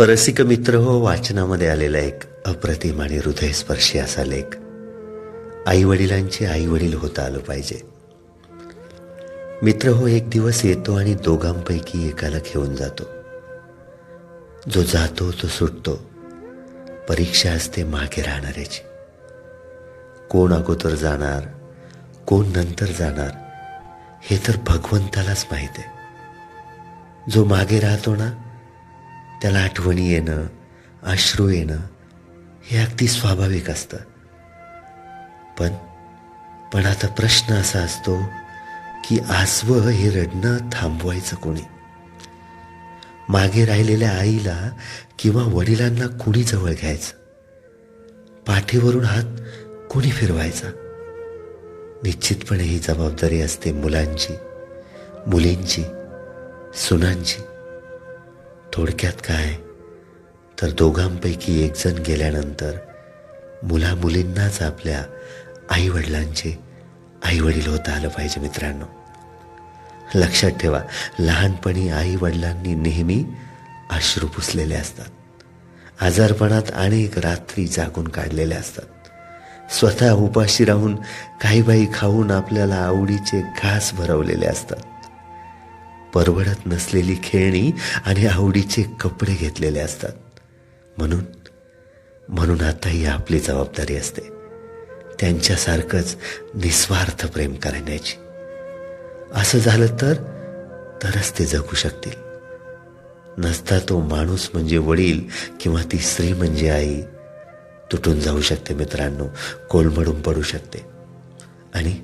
रसिक मित्र हो वाचनामध्ये आलेला एक अप्रतिम आणि हृदयस्पर्शी असा लेख. आई वडिलांचे आई वडील होता आलं पाहिजे. मित्र हो एक दिवस येतो आणि दोघांपैकी एकाला घेऊन जातो. जो जातो तो सुटतो. परीक्षा असते मागे राहणाऱ्याची. कोण अगोदर जाणार कोण नंतर जाणार हे तर भगवंतालाच माहीत आहे. जो मागे राहतो ना त्याला आठवणी येणं अश्रू येणं हे अगदी स्वाभाविक असतं. पण पण आता प्रश्न असा असतो की आसवं हे रडणं थांबवायचं कोणी? मागे राहिलेल्या आईला किंवा वडिलांना कुणी जवळ घ्यायचं? पाठीवरून हात कुणी फिरवायचा? निश्चितपणे ही जबाबदारी असते मुलांची मुलींची सुनांची. थोडक्यात काय? तर दोघांपैकी एकजण गेल्यानंतर मुला मुलींनाच आपल्या आईवडिलांचे आईवडील आई वडील होता आलं पाहिजे मित्रांनो. लक्षात ठेवा लहानपणी आई वडिलांनी नेहमी अश्रू पुसलेले असतात. आजारपणात अनेक रात्री जागून काढलेल्या असतात. स्वतः उपाशी राहून काही बाई खाऊन आपल्याला आवडीचे घास भरवलेले असतात. परवडत नसलेली खेळणी आणि आवडीचे कपडे घेतलेले असतात. म्हणून म्हणून आता ही आपली जबाबदारी असते. त्यांच्यासारखंच निस्वार्थ प्रेम करण्याची. असं झालं तर तरच ते जगू शकतील. नसता तो माणूस म्हणजे वडील किंवा ती स्त्री म्हणजे आई. तुटून जाऊ शकते मित्रांनो कोलमडून पडू शकते. आणि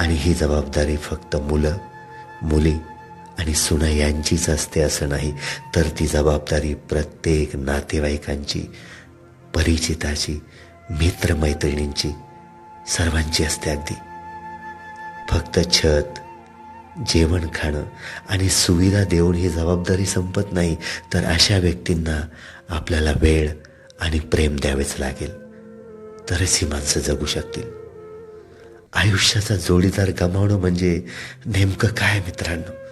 आणि ही जबाबदारी फक्त मुलं मुली आणि सुना यांचीच असते असं नाही तर ती जबाबदारी प्रत्येक नातेवाईकांची परिचिताची मित्रमैत्रिणींची सर्वांची असते अगदी. फक्त छत जेवण खाणं आणि सुविधा देऊन ही जबाबदारी संपत नाही तर अशा व्यक्तींना आपल्याला वेळ आणि प्रेम द्यावेच लागेल. तरच ही माणसं जगू शकतील. आयुष्याचा जोडीदार गमावणं म्हणजे नेमकं काय मित्रांनो?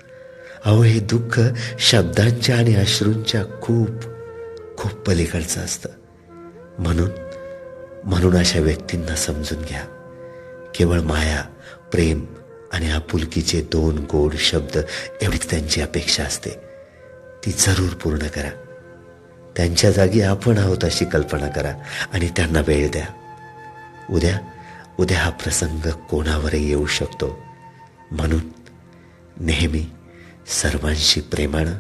अहो हे दुःख शब्दांच्या आणि अश्रूंच्या खूप खूप पलीकडचं असतं. म्हणून म्हणून अशा व्यक्तींना समजून घ्या. केवळ माया प्रेम आणि आपुलकीचे दोन गोड शब्द एवढीच त्यांची अपेक्षा असते. ती जरूर पूर्ण करा. त्यांच्या जागी आपण आहोत अशी कल्पना करा आणि त्यांना वेळ द्या. उद्या उद्या हा प्रसंग कोणावरही येऊ शकतो. म्हणून नेहमी सर्वांशी प्रेमानं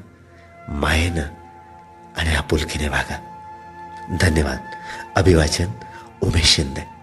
मायेनं आणि आपुलकीने वागा. धन्यवाद. अभिवाचन उमेश शिंदे.